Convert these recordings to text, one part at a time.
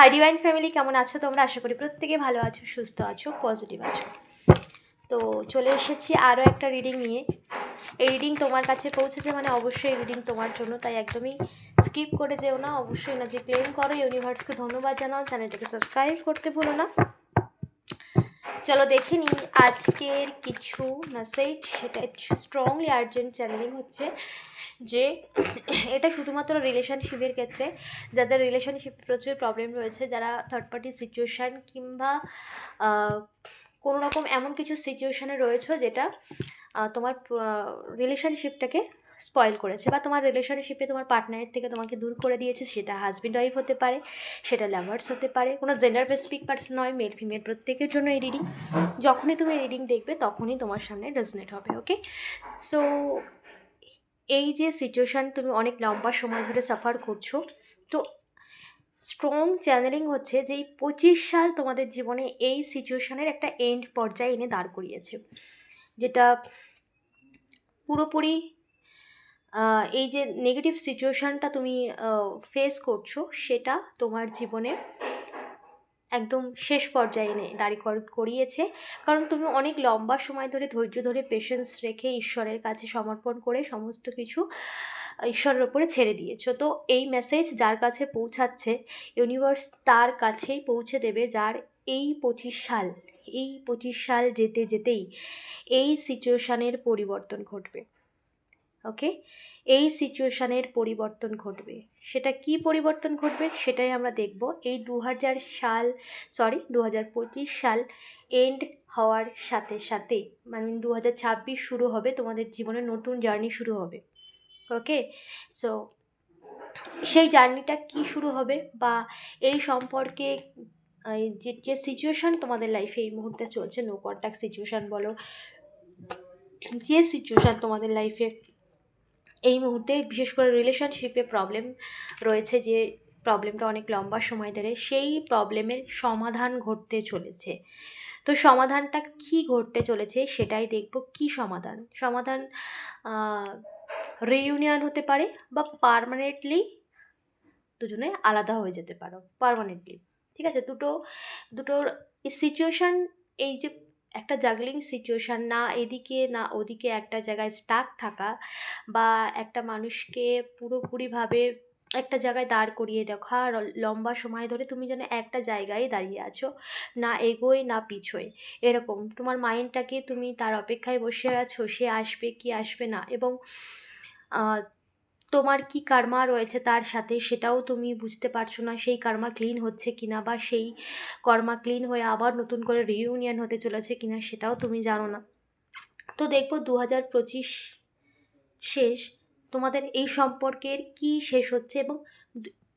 Hi divine family কেমন আছো তোমরা? আশা করি প্রত্যেকে ভালো আছো, সুস্থ আছো পজিটিভ আছো। তো চলে এসেছি আরও একটা রিডিং নিয়ে। এই রিডিং তোমার কাছে পৌঁছেছে মানে অবশ্যই এই রিডিং তোমার জন্য, তাই একদমই স্কিপ করে যেও না। অবশ্যই না যে ক্লেম করো। ইউনিভার্সকে ধন্যবাদ জানাও। চ্যানেলটাকে সাবস্ক্রাইব করতে ভুলো না। চলো দেখে নিই, আজকের কিছু মেসেজ সেটা স্ট্রংলি আর্জেন্ট চ্যানেলিং হচ্ছে যে, এটা শুধুমাত্র রিলেশনশিপের ক্ষেত্রে, যাদের রিলেশনশিপ প্রচুর প্রবলেম রয়েছে, যারা থার্ড পার্টি সিচুয়েশান কিংবা কোনো রকম এমন কিছু সিচুয়েশানে রয়েছে যেটা তোমার রিলেশনশিপটাকে স্পয়েল করেছে বা তোমার রিলেশনশিপে তোমার পার্টনারের থেকে তোমাকে দূর করে দিয়েছে, সেটা হাজব্যান্ড ওয়াইফ হতে পারে, সেটা লাভার্স হতে পারে, কোনো জেন্ডার স্পেসিফিক পার্সন নয় মেল ফিমেল প্রত্যেকের জন্য এই রিডিং যখনই তুমি রিডিং দেখবে, তখনই তোমার সামনে রেজনেট হবে ওকে সো এই যে সিচুয়েশান তুমি অনেক লম্বা সময় ধরে সাফার করছ, তো স্ট্রং চ্যানেলিং হচ্ছে যে এই পঁচিশ সাল তোমাদের জীবনে এই সিচুয়েশানের একটা এন্ড পর্যায়ে এনে দাঁড় করিয়েছে। যেটা পুরোপুরি এই যে নেগেটিভ সিচুয়েশানটা তুমি ফেস করছ, সেটা তোমার জীবনে একদম শেষ পর্যায়ে এনে দাঁড়ি কর- করিয়েছে। কারণ তুমি অনেক লম্বা সময় ধরে, ধৈর্য ধরে পেশেন্স রেখে ঈশ্বরের কাছে সমর্পণ করে সমস্ত কিছু ঈশ্বরের ওপরে ছেড়ে দিয়েছ। তো এই মেসেজ যার কাছে পৌঁছাচ্ছে ইউনিভার্স তার কাছেই পৌঁছে দেবে যার এই পঁচিশ সাল, এই পঁচিশ সাল যেতে যেতেই এই সিচুয়েশানের পরিবর্তন ঘটবে। ওকে? এই সিচুয়েশানের পরিবর্তন ঘটবে। সেটা কি পরিবর্তন ঘটবে সেটাই আমরা দেখব। এই দু হাজার সাল সরি দু হাজার পঁচিশ সাল এন্ড হওয়ার সাথে সাথে মানে দু হাজার ছাব্বিশ শুরু হবে, তোমাদের জীবনে নতুন জার্নি শুরু হবে। ওকে? সো সেই জার্নিটা কি শুরু হবে বা এই সম্পর্কে যে যে সিচুয়েশান তোমাদের লাইফে এই মুহূর্তে চলছে নো কন্ট্যাক্ট সিচুয়েশান বলো, যে সিচুয়েশান তোমাদের লাইফে এই মুহূর্তে বিশেষ করে রিলেশনশিপে প্রবলেম রয়েছে যে প্রবলেমটা অনেক লম্বা সময় ধরে, সেই প্রবলেমের সমাধান ঘটতে চলেছে। তো সমাধানটা কি ঘটতে চলেছে সেটাই দেখব কি সমাধান? সমাধান রিইউনিয়ন হতে পারে বা পারমানেন্টলি দুজনে আলাদা হয়ে যেতে পারো পারমানেন্টলি ঠিক আছে? দুটো, দুটোর সিচুয়েশান এই যে একটা জাগলিং সিচুয়েশান না এদিকে না ওদিকে একটা জায়গায় স্টাক থাকা বা একটা মানুষকে পুরোপুরিভাবে একটা জায়গায় দাঁড় করিয়ে রাখা লম্বা সময় ধরে তুমি যেন একটা জায়গায় দাঁড়িয়ে আছো, না এগোয় না পিছোয়। এরকম তোমার মাইন্ডটাকে তুমি তার অপেক্ষায় বসে আছো, সে আসবে কি আসবে না এবং তোমার কি কার্মা রয়েছে তার সাথে? সেটাও তুমি বুঝতে পারছ না সেই কার্মা ক্লিন হচ্ছে কিনা বা সেই কর্মা ক্লিন হয়ে আবার নতুন করে রিইউনিয়ন হতে চলেছে কিনা সেটাও তুমি জানো না। তো দেখব দু হাজার পঁচিশ শেষ তোমাদের এই সম্পর্কের কি শেষ হচ্ছে এবং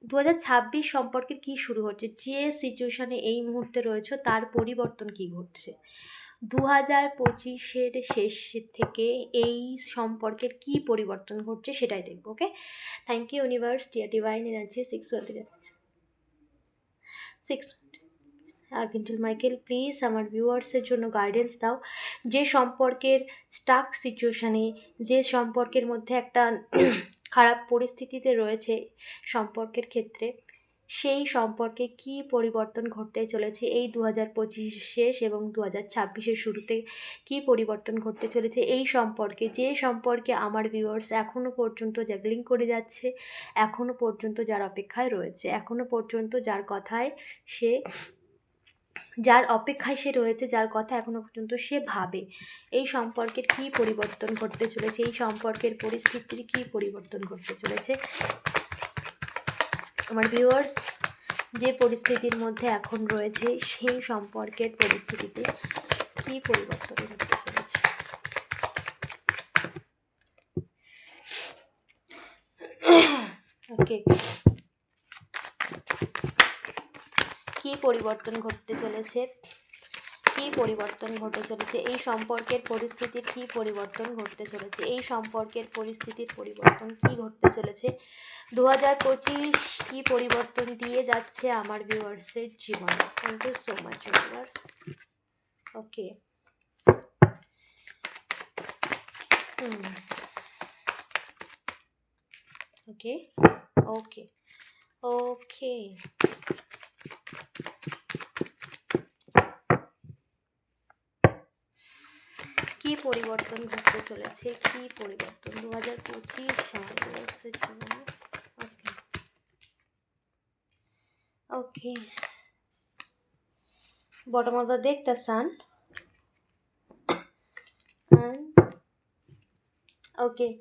দু হাজার ছাব্বিশ সম্পর্কের কী শুরু হচ্ছে? যে সিচুয়েশানে এই মুহূর্তে রয়েছে তার পরিবর্তন কি ঘটছে? দু হাজার পঁচিশের শেষ থেকে এই সম্পর্কের কি পরিবর্তন ঘটছে সেটাই দেখব okay thank you universe dear divine energy six six archangel Michael please আমার ভিউয়ার্সের জন্য গাইডেন্স দাও। যে সম্পর্কের স্টাক সিচুয়েশানে যে সম্পর্কের মধ্যে একটা খারাপ পরিস্থিতিতে রয়েছে সম্পর্কের ক্ষেত্রে সেই সম্পর্কে কি পরিবর্তন ঘটতে চলেছে? এই দু হাজার পঁচিশ শেষ এবং দু হাজার ছাব্বিশের শুরুতে কী পরিবর্তন ঘটতে চলেছে? এই সম্পর্কে, যে সম্পর্কে আমার ভিউয়ার্স এখনও পর্যন্ত জ্যাগলিং করে যাচ্ছে এখনও পর্যন্ত যার অপেক্ষায় রয়েছে এখনও পর্যন্ত যার কথায় সে, যার অপেক্ষায় সে রয়েছে, যার কথা এখনও পর্যন্ত সে ভাবে। এই সম্পর্কের কী পরিবর্তন ঘটতে চলেছে? এই সম্পর্কের পরিস্থিতির কী পরিবর্তন ঘটতে চলেছে? আমার ভিউয়ার্স যে পরিস্থিতির মধ্যে এখন রয়েছে, সেই সম্পর্কের পরিস্থিতিতে কী পরিবর্তন ঘটতে চলেছে ওকে কী পরিবর্তন ঘটতে চলেছে? কী পরিবর্তন ঘটে চলেছে? এই সম্পর্কের পরিস্থিতির কী পরিবর্তন ঘটতে চলেছে? এই সম্পর্কের পরিস্থিতির পরিবর্তন কী ঘটতে চলেছে? দু হাজার পঁচিশ কী পরিবর্তন দিয়ে যাচ্ছে আমার ভিউয়ার্সের জীবনে? Thank you so much viewers okay okay okay okay পরিবর্তন ঘটতে চলেছে? কি পরিবর্তন? দু হাজার পঁচিশ জীবনে ওকে ওকে bottom of the deck, the okay.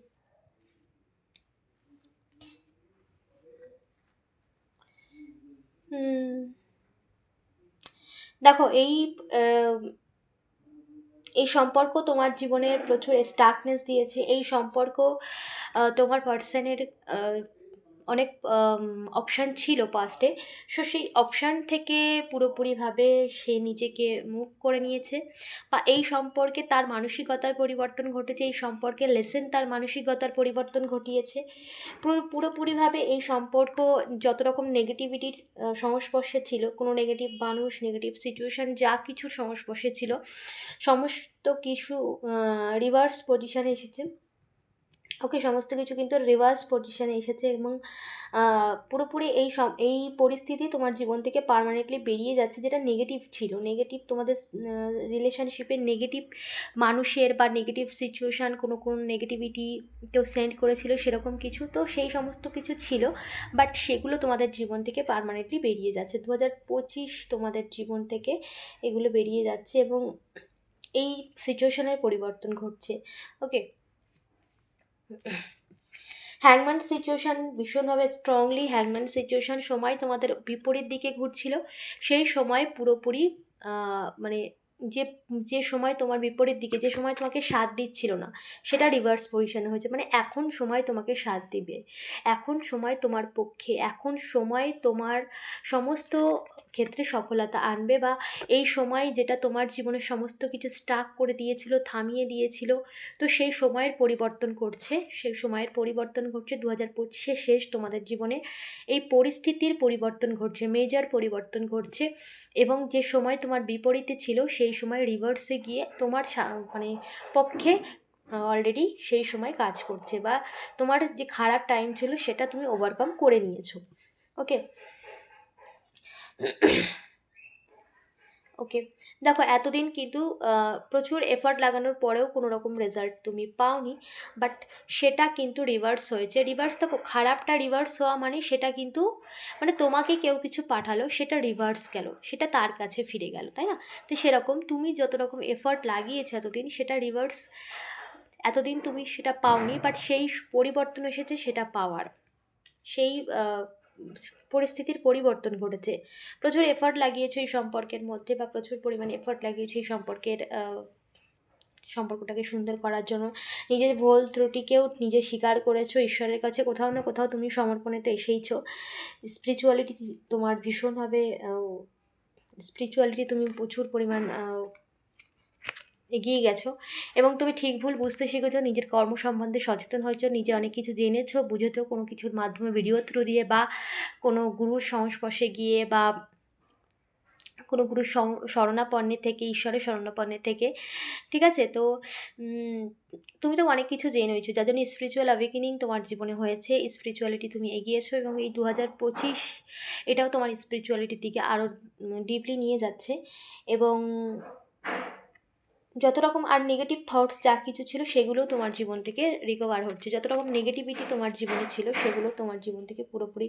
দেখো, এই এই সম্পর্ক তোমার জীবনের প্রচুর স্টাকনেস দিয়েছে। এই সম্পর্ক তোমার পার্সনের অনেক অপশান ছিল পাস্টে সো সেই অপশান থেকে পুরোপুরিভাবে সে নিজেকে মুভ করে নিয়েছে। বা এই সম্পর্কে তার মানসিকতার পরিবর্তন ঘটেছে, এই সম্পর্কে লেসেন তার মানসিকতার পরিবর্তন ঘটিয়েছে। পুরো, পুরোপুরিভাবে এই সম্পর্ক যত রকম নেগেটিভিটির সংস্পর্শে ছিল, কোনো নেগেটিভ মানুষ নেগেটিভ সিচুয়েশান যা কিছু সংস্পর্শে ছিল, সমস্ত কিছু রিভার্স পজিশানে এসেছে। ওকে সমস্ত কিছু কিন্তু রিভার্স পজিশানে এসেছে এবং পুরোপুরি এই এই পরিস্থিতি তোমার জীবন থেকে পার্মানেন্টলি বেরিয়ে যাচ্ছে যেটা নেগেটিভ ছিল। নেগেটিভ তোমাদের রিলেশনশিপে নেগেটিভ মানুষের বা নেগেটিভ সিচুয়েশান কোনো কোনো নেগেটিভিটি কেউ সেন্ড করেছিল সেরকম কিছু। তো সেই সমস্ত কিছু ছিল বাট সেগুলো তোমাদের জীবন থেকে পার্মানেন্টলি বেরিয়ে যাচ্ছে। দু হাজার পঁচিশ তোমাদের জীবন থেকে এগুলো বেরিয়ে যাচ্ছে এবং এই সিচুয়েশনের পরিবর্তন ঘটছে। ওকে হ্যাংম্যান সিচুয়েশান ভীষণভাবে স্ট্রংলি হ্যাংম্যান সিচুয়েশান সময় তোমাদের বিপরীত দিকে ঘুরছিল। সেই সময় পুরোপুরি মানে যে যে সময় তোমার বিপরীত দিকে, যে সময় তোমাকে সাথ দিচ্ছিল না, সেটা রিভার্স পজিশনে হয়েছে। মানে এখন সময় তোমাকে সাথ দিবে। এখন সময় তোমার পক্ষে, এখন সময় তোমার সমস্ত ক্ষেত্রে সফলতা আনবে বা এই সময় যেটা তোমার জীবনে সমস্ত কিছু স্টাক করে দিয়েছিল, থামিয়ে দিয়েছিল, তো সেই সময়ের পরিবর্তন করছে। সেই সময়ের পরিবর্তন ঘটছে দু হাজার পঁচিশে শেষ তোমাদের জীবনে এই পরিস্থিতির পরিবর্তন ঘটছে মেজর পরিবর্তন ঘটছে এবং যে সময় তোমার বিপরীতে ছিল, সেই সময় রিভার্সে গিয়ে তোমার মানে পক্ষে অলরেডি সেই সময় কাজ করছে বা তোমার যে খারাপ টাইম ছিল, সেটা তুমি ওভারকাম করে নিয়েছো। ওকে ওকে দেখো, এতদিন কিন্তু প্রচুর এফার্ট লাগানোর পরেও কোনো রকম রেজাল্ট তুমি পাওনি বাট সেটা কিন্তু রিভার্স হয়েছে। রিভার্স দেখো, খারাপটা রিভার্স হওয়া মানে সেটা কিন্তু মানে তোমাকে কেউ কিছু পাঠালো, সেটা রিভার্স গেল, সেটা তার কাছে ফিরে গেল, তাই না? তো সেরকম তুমি যত রকম এফার্ট লাগিয়েছো এতদিন, সেটা রিভার্স এতদিন তুমি সেটা পাওনি বাট সেই পরিবর্তন এসেছে সেটা পাওয়ার। সেই পরিস্থিতির পরিবর্তন ঘটেছে। প্রচুর এফার্ট লাগিয়েছো এই সম্পর্কের মধ্যে বা প্রচুর পরিমাণে এফার্ট লাগিয়েছে এই সম্পর্কের সম্পর্কটাকে সুন্দর করার জন্য। নিজের ভুল ত্রুটিকেও নিজে স্বীকার করেছ, ঈশ্বরের কাছে কোথাও না কোথাও তুমি সমর্পণে তো এসেইছো। স্পিরিচুয়ালিটি তোমার ভীষণভাবে স্পিরিচুয়ালিটি তুমি প্রচুর পরিমাণ এগিয়ে গেছো। এবং তুমি ঠিক ভুল বুঝতে শিখেছো, নিজের কর্ম সম্বন্ধে সচেতন হয়েছো, নিজে অনেক কিছু জেনেছো, বুঝেছ, কোনো কিছুর মাধ্যমে ভিডিও থ্রু দিয়ে বা কোনো গুরুর সংস্পর্শে গিয়ে বা কোনো গুরুর সং- শরণাপন্নে থেকে, ঈশ্বরের শরণাপন্নে থেকে, ঠিক আছে? তো তুমি তো অনেক কিছু জেনে হয়েছো, যার জন্য স্পিরিচুয়াল অ্যাওয়েকেনিং তোমার জীবনে হয়েছে স্পিরিচুয়ালিটি তুমি এগিয়েছো এবং এই দু হাজার পঁচিশ এটাও তোমার স্পিরিচুয়ালিটির দিকে আরও ডিপলি নিয়ে যাচ্ছে। এবং যত রকম আর নেগেটিভ থটস যা কিছু ছিল সেগুলো তোমার জীবন থেকে রিকভার হচ্ছে। যত রকম নেগেটিভিটি তোমার জীবনে ছিল সেগুলো তোমার জীবন থেকে পুরোপুরি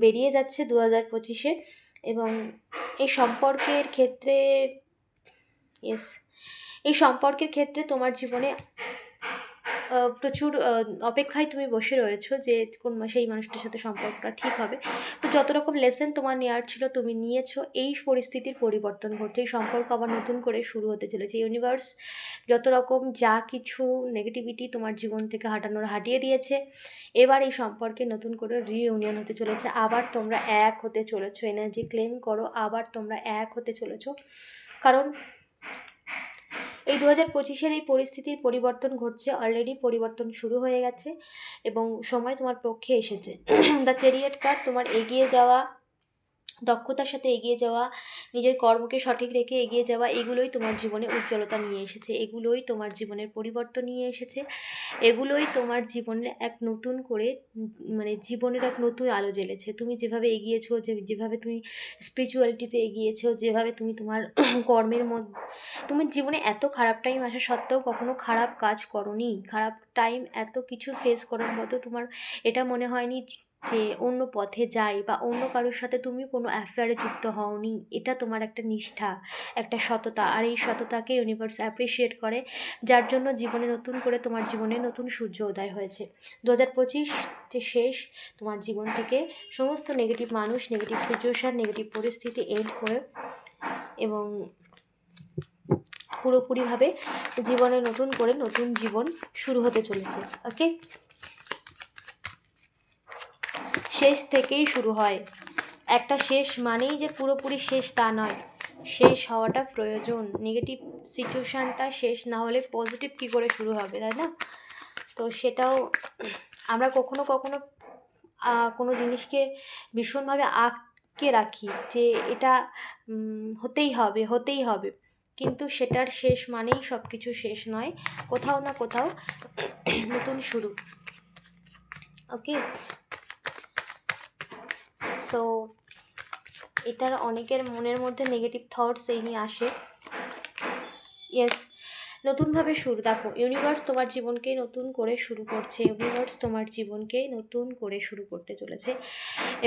বেরিয়ে যাচ্ছে দু হাজার পঁচিশে। এবং এই সম্পর্কের ক্ষেত্রে এস এই সম্পর্কের ক্ষেত্রে তোমার জীবনে প্রচুর অপেক্ষায় তুমি বসে রয়েছো যে কোন মাসে এই মানুষটার সাথে সম্পর্কটা ঠিক হবে। তো যত রকম লেসেন তোমার নেওয়ার ছিল তুমি নিয়েছো, এই পরিস্থিতির পরিবর্তন ঘটছে এই সম্পর্ক আবার নতুন করে শুরু হতে চলেছে। ইউনিভার্স যত রকম যা কিছু নেগেটিভিটি তোমার জীবন থেকে হাঁটানোর হাঁটিয়ে দিয়েছে, এবার এই সম্পর্কে নতুন করে রিইউনিয়ন হতে চলেছে। আবার তোমরা এক হতে চলেছো এনার্জি ক্লেম করো, আবার তোমরা এক হতে চলেছো। কারণ এই দু হাজার পঁচিশের এই পরিস্থিতির পরিবর্তন ঘটছে অলরেডি পরিবর্তন শুরু হয়ে গেছে এবং সময় তোমার পক্ষে এসেছে। দ্য চেরিয়েট কার্ড তোমার এগিয়ে যাওয়া দক্ষতার সাথে এগিয়ে যাওয়া, নিজের কর্মকে সঠিক রেখে এগিয়ে যাওয়া, এগুলোই তোমার জীবনে উজ্জ্বলতা নিয়ে এসেছে। এগুলোই তোমার জীবনের পরিবর্তন নিয়ে এসেছে। এগুলোই তোমার জীবনে এক নতুন করে মানে জীবনের এক নতুন আলো জ্বেলেছে। তুমি যেভাবে এগিয়েছো, যে যেভাবে তুমি স্পিরিচুয়ালিটিতে এগিয়েছো, যেভাবে তুমি তোমার কর্মের মধ্যে, তুমি জীবনে এত খারাপ টাইম আসা সত্ত্বেও কখনো খারাপ কাজ করনি। খারাপ টাইম এত কিছু ফেস করার মতো তোমার, এটা মনে হয়নি যে অন্য পথে যাই বা অন্য কারোর সাথে তুমি কোনো অ্যাফেয়ারে যুক্ত হওনি, এটা তোমার একটা নিষ্ঠা, একটা সততা। আর এই সততাকে ইউনিভার্স অ্যাপ্রিসিয়েট করে, যার জন্য জীবনে নতুন করে তোমার জীবনে নতুন সূর্য উদয় হয়েছে। দু হাজার পঁচিশ শেষ তোমার জীবন থেকে সমস্ত নেগেটিভ মানুষ নেগেটিভ সিচুয়েশান নেগেটিভ পরিস্থিতি এন্ড করে এবং পুরোপুরিভাবে জীবনে নতুন করে নতুন জীবন শুরু হতে চলেছে। ওকে শেষ থেকেই শুরু হয়। একটা শেষ মানেই যে পুরোপুরি শেষ তা নয়। শেষ হওয়াটা প্রয়োজন। নেগেটিভ সিচুয়েশানটা শেষ না হলে পজিটিভ কী করে শুরু হবে, তাই না? তো সেটাও আমরা কখনো কখনো কোনো জিনিসকে ভীষণভাবে আটকে রাখি যে এটা হতেই হবে হতেই হবে। কিন্তু সেটার শেষ মানেই সব কিছু শেষ নয়, কোথাও না কোথাও নতুন শুরু। ওকে সো এটার অনেকের মনের মধ্যে নেগেটিভ থটস এই নিয়ে আসে। ইয়েস নতুনভাবে শুরু, দেখো ইউনিভার্স তোমার জীবনকে নতুন করে শুরু করছে ইউনিভার্স তোমার জীবনকে নতুন করে শুরু করতে চলেছে।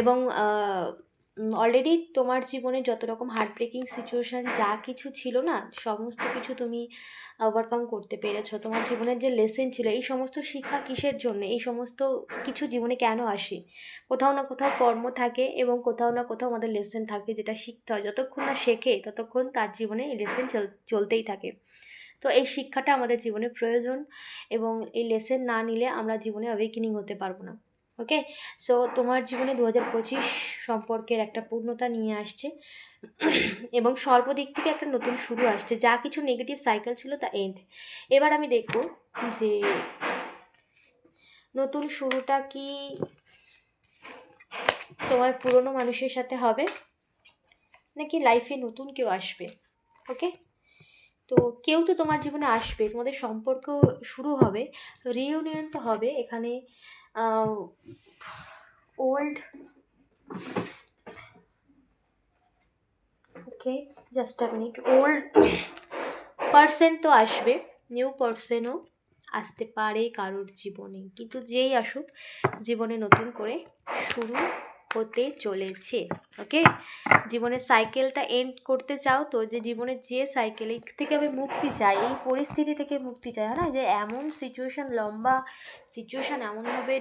এবং অলরেডি তোমার জীবনে যত রকম হার্ট ব্রেকিং সিচুয়েশান যা কিছু ছিল না, সমস্ত কিছু তুমি ওভারকাম করতে পেরেছ। তোমার জীবনের যে লেসেন ছিল, এই সমস্ত শিক্ষা কিসের জন্য? এই সমস্ত কিছু জীবনে কেন আসে? কোথাও না কোথাও কর্ম থাকে এবং কোথাও না কোথাও আমাদের লেসেন থাকে যেটা শিখতে হয়। যতক্ষণ না শেখে, ততক্ষণ তার জীবনে এই লেসেন চল, চলতেই থাকে। তো এই শিক্ষাটা আমাদের জীবনে প্রয়োজন এবং এই লেসেন না নিলে আমরা জীবনে অ্যাওয়েকেনিং হতে পারব না। ওকে সো তোমার জীবনে দু হাজার পঁচিশ সম্পর্কের একটা পূর্ণতা নিয়ে আসছে। এবং সর্বদিক থেকে একটা নতুন শুরু আসছে। যা কিছু নেগেটিভ সাইকেল ছিল তা এন্ড এবার আমি দেখব যে নতুন শুরুটা কি তোমার পুরনো মানুষের সাথে হবে, নাকি লাইফে নতুন কেউ আসবে? ওকে তো কেউ তো তোমার জীবনে আসবে, তোমাদের সম্পর্ক শুরু হবে রিইউনিয়ন তো হবে এখানে। Old okay just a minute old person তো আসবে নিউ পার্সনও আসতে পারে কারোর জীবনে, কিন্তু যেই আসুক, জীবনে নতুন করে শুরু হতে চলেছে ওকে জীবনের সাইকেলটা এন্ড করতে চাও তো যে জীবনের যে সাইকেল থেকে আমি মুক্তি চাই, এই পরিস্থিতি থেকে মুক্তি চাই হ্যাঁ যে এমন সিচুয়েশান লম্বা সিচুয়েশান এমনভাবে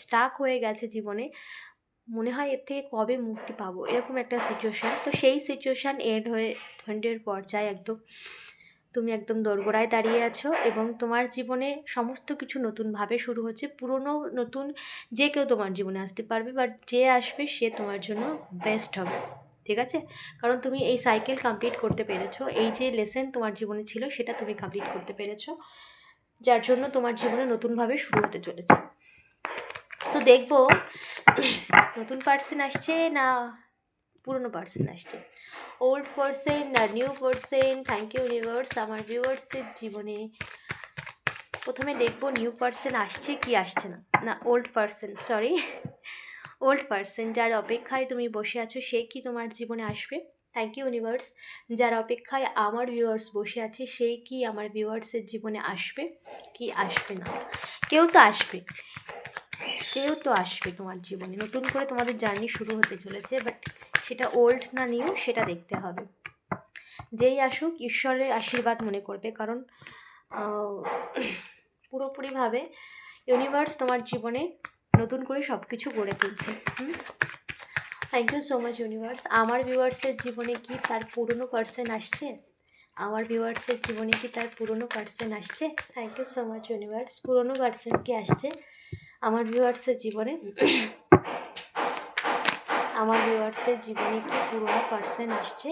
স্টাক হয়ে গেছে জীবনে, মনে হয় এর থেকে কবে মুক্তি পাবো? এরকম একটা সিচুয়েশান তো সেই সিচুয়েশান এন্ড হয়ে এন্ডের পর্যায়ে একদম তুমি একদম দোরগোড়ায় দাঁড়িয়ে আছো এবং তোমার জীবনে সমস্ত কিছু নতুনভাবে শুরু হচ্ছে। পুরনো, নতুন যে কেউ তোমার জীবনে আসতে পারবে বাট যে আসবে সে তোমার জন্য বেস্ট হবে, ঠিক আছে? কারণ তুমি এই সাইকেল কমপ্লিট করতে পেরেছ, এই যে লেসেন তোমার জীবনে ছিল সেটা তুমি কমপ্লিট করতে পেরেছ, যার জন্য তোমার জীবনে নতুনভাবে শুরু হতে চলেছে। তো দেখব, নতুন পার্সন আসছে না পুরনো পার্সন আসছে। ওল্ড পার্সন না new person thank you universe আমার ভিউয়ার্সের জীবনে প্রথমে দেখব নিউ পার্সন আসছে কি আসছে না। না old person sorry old person যার অপেক্ষায় তুমি বসে আছো সে কি তোমার জীবনে আসবে? থ্যাংক ইউ ইউনিভার্স যার অপেক্ষায় আমার ভিউয়ার্স বসে আছে সেই কি আমার ভিউয়ার্সের জীবনে আসবে? কি আসবে না? কেউ তো আসবে। কেউ তো আসবে তোমার জীবনে। নতুন করে তোমাদের জার্নি শুরু হতে চলেছে বাট সেটা ওল্ড না নিউ সেটা দেখতে হবে। যেই আসুক, ঈশ্বরের আশীর্বাদ মনে করবে, কারণ পুরোপুরিভাবে ইউনিভার্স তোমার জীবনে নতুন করে সব কিছু গড়ে তুলছে। Thank you so much universe আমার ভিউয়ার্সের জীবনে কি তার পুরনো পার্সেন আসছে? আমার ভিউয়ার্সের জীবনে কি তার পুরনো পার্সেন আসছে? Thank you so much universe পুরনো পার্সেন কি আসছে? আমার ভিউয়ার্সের জীবনে আমার ভিউয়ার্সের জীবনে কি পুরনো পার্সেন আসছে?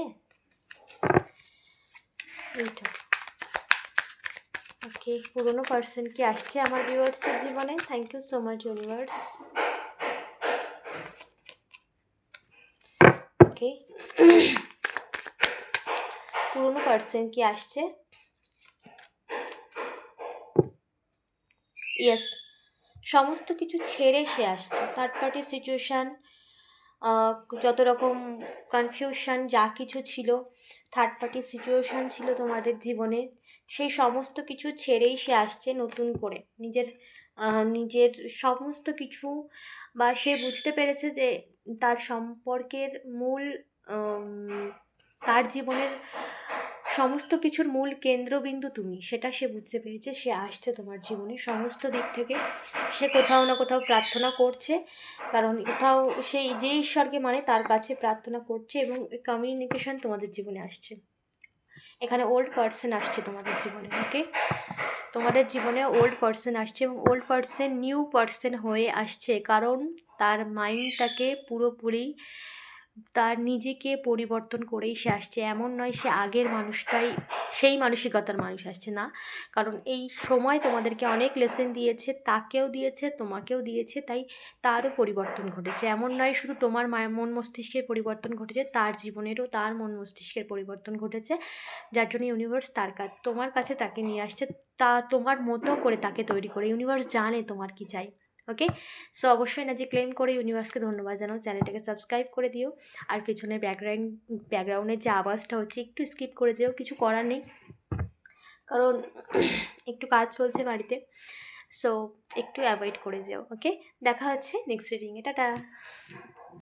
ওকে পুরনো পার্সেন কি আসছে আমার ভিউয়ার্সের জীবনে? Thank you so much universe okay পুরনো পার্সেন কি আসছে? ইয়েস সমস্ত কিছু ছেড়ে সে আসছে। থার্ড পার্টি সিচুয়েশান যত রকম কনফিউশন যা কিছু ছিল থার্ড পার্টি সিচুয়েশান ছিল তোমাদের জীবনে, সেই সমস্ত কিছু ছেড়েই সে আসছে নতুন করে। নিজের নিজের সমস্ত কিছু বা সে বুঝতে পেরেছে যে তার সম্পর্কের মূল তার জীবনের সমস্ত কিছুর মূল কেন্দ্রবিন্দু তুমি, সেটা সে বুঝতে পেরেছে, সে আসছে তোমার জীবনে। সমস্ত দিক থেকে সে কোথাও না কোথাও প্রার্থনা করছে, কারণ কোথাও সেই যে ঈশ্বরকে মানে তার কাছে প্রার্থনা করছে এবং কমিউনিকেশন তোমাদের জীবনে আসছে। এখানে ওল্ড পার্সন আসছে তোমাদের জীবনে ওকে তোমাদের জীবনে ওল্ড পার্সন আসছে এবং ওল্ড পার্সন নিউ পার্সন হয়ে আসছে, কারণ তার মাইন্ডটাকে পুরোপুরি তার নিজেকে পরিবর্তন করেই সে আসছে। এমন নয় সে আগের মানুষটাই, সেই মানসিকতার মানুষ আসছে না। কারণ এই সময় তোমাদেরকে অনেক লেসেন দিয়েছে, তাকেও দিয়েছে, তোমাকেও দিয়েছে, তাই তারও পরিবর্তন ঘটেছে। এমন নয় শুধু তোমার মন মস্তিষ্কের পরিবর্তন ঘটেছে, তার জীবনেরও তার মন মস্তিষ্কের পরিবর্তন ঘটেছে, যার জন্য ইউনিভার্স তার কাছ তোমার কাছে তাকে নিয়ে আসছে। তা তোমার মতো করে তাকে তৈরি করে। ইউনিভার্স জানে তোমার কি চাই। ওকে সো অবশ্যই না যে ক্লেম করে ইউনিভার্সকে ধন্যবাদ জানাও। চ্যানেলটাকে সাবস্ক্রাইব করে দিও। আর পিছনের ব্যাকগ্রাউন্ড ব্যাকগ্রাউন্ডের যে আওয়াজটা হচ্ছে, একটু স্কিপ করে যেও। কিছু করার নেই। কারণ একটু কাজ চলছে বাড়িতে। সো একটু অ্যাভয়েড করে যেও। ওকে দেখা হচ্ছে নেক্সট রিডিংয়ে টাটা!